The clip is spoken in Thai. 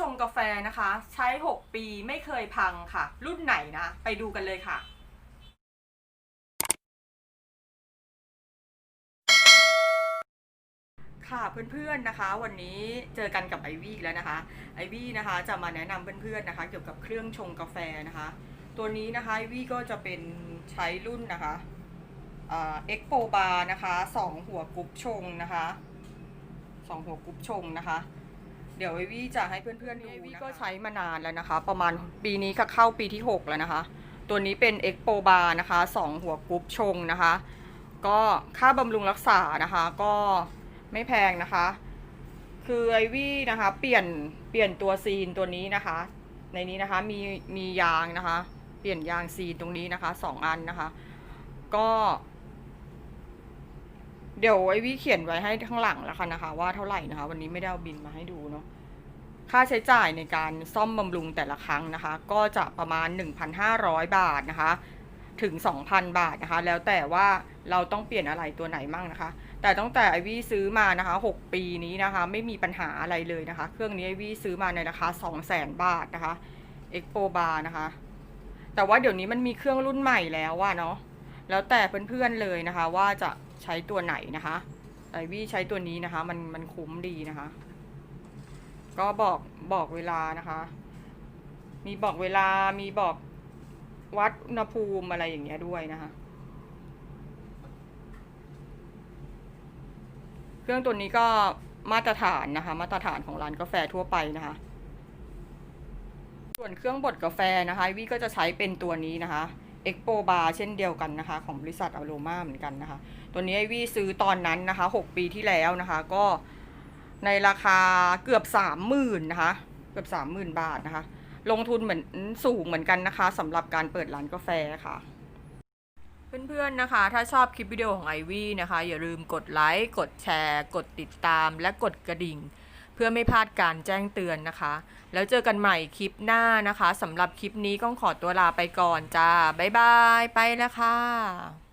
ชงกาแฟนะคะ ใช้ 6 ปีไม่เคยพังค่ะ รุ่นไหนนะ ไปดูกันเลยค่ะ ค่ะเพื่อนๆนะคะ วันนี้เจอกันกับไอวี่แล้วนะคะไอวี่นะคะจะมาแนะนำเพื่อนๆนะคะ เกี่ยวกับเครื่องชงกาแฟนะคะ ตัวนี้นะคะไอวี่ก็จะเป็นใช้รุ่นนะคะเอ็กโปบาร์นะคะสองหัวกรุ๊ปชงนะคะสองหัวกรุ๊ปชงนะคะ เดี๋ยวไอวี่จะให้เพื่อนๆดูไอวี่ก็ใช้มานานแล้วนะคะ ประมาณปีนี้ก็เข้าปีที่ 6 แล้วนะคะ ตัวนี้เป็นเอ็กโปบาร์นะคะสองหัวกรุ๊ปชงนะคะ ก็ค่าบำรุงรักษานะคะ ก็ไม่แพงนะคะ คือไอวี่นะคะ เปลี่ยนเปลี่ยนตัวซีนตัวนี้นะคะ ในนี้นะคะมีมียางนะคะ เปลี่ยนยางซีนตรงนี้นะคะสองอันนะคะ ก็ เดี๋ยวไอวี่เขียนไว้ให้ข้างหลังแล้วค่ะนะคะ ว่าเท่าไหร่นะคะ วันนี้ไม่ได้เอาบินมาให้ดูเนาะค่าใช้จ่ายในการซ่อมบำรุงแต่ละครั้งนะคะ ก็จะประมาณ 1,500 บาทนะคะ ถึง 2,000 บาทนะคะ แล้วแต่ว่าเราต้องเปลี่ยนอะไรตัวไหนมั่งนะคะ แต่ตั้งแต่ไอวี่ซื้อมานะคะ 6 ปีนี้นะคะ ไม่มีปัญหาอะไรเลยนะคะ เครื่องนี้ไอวี่ซื้อมาในราคา 200,000 บาทนะคะ Expo Bar นะคะ แต่ว่าเดี๋ยวนี้มันมีเครื่องรุ่นใหม่แล้วว่าเนาะ แล้วแต่เพื่อนๆเลยนะคะ ว่าจะใช้ตัวไหนนะคะไอวี่ใช้ตัวนี้นะคะ มันมันคุ้มดีนะคะ ก็บอกบอกเวลานะคะ มีบอกเวลามีบอกวัดอุณหภูมิอะไรอย่างเงี้ยด้วยนะคะ เครื่องตัวนี้ก็มาตรฐานนะคะ มาตรฐานของร้านกาแฟทั่วไปนะคะ ส่วนเครื่องบดกาแฟนะคะวิก็จะใช้เป็นตัวนี้นะคะ Expo Bar เช่นเดียวกันนะคะ ของบริษัทอโรมาเหมือนกันนะคะ ตัวนี้ไอวี่ซื้อตอนนั้นนะคะ 6 ปีที่แล้วนะคะ ก็ในราคาเกือบ 30,000นะคะ เกือบ 30,000 บาทนะคะ ลงทุนเหมือนสูงเหมือนกันนะคะสำหรับการเปิดร้านกาแฟค่ะ เพื่อนๆนะคะ ถ้าชอบคลิปวิดีโอของไอวี่นะคะ อย่าลืมกดไลค์ กดแชร์ กดติดตาม และกดกระดิ่ง พื่อไม่พลาดการแจ้งเตือนนะคะ แล้วเจอกันใหม่คลิปหน้านะคะสำหรับคลิปนี้ก็ขอตัวลาไปก่อนจ้าบ๊ายบาย ไปแล้วค่ะ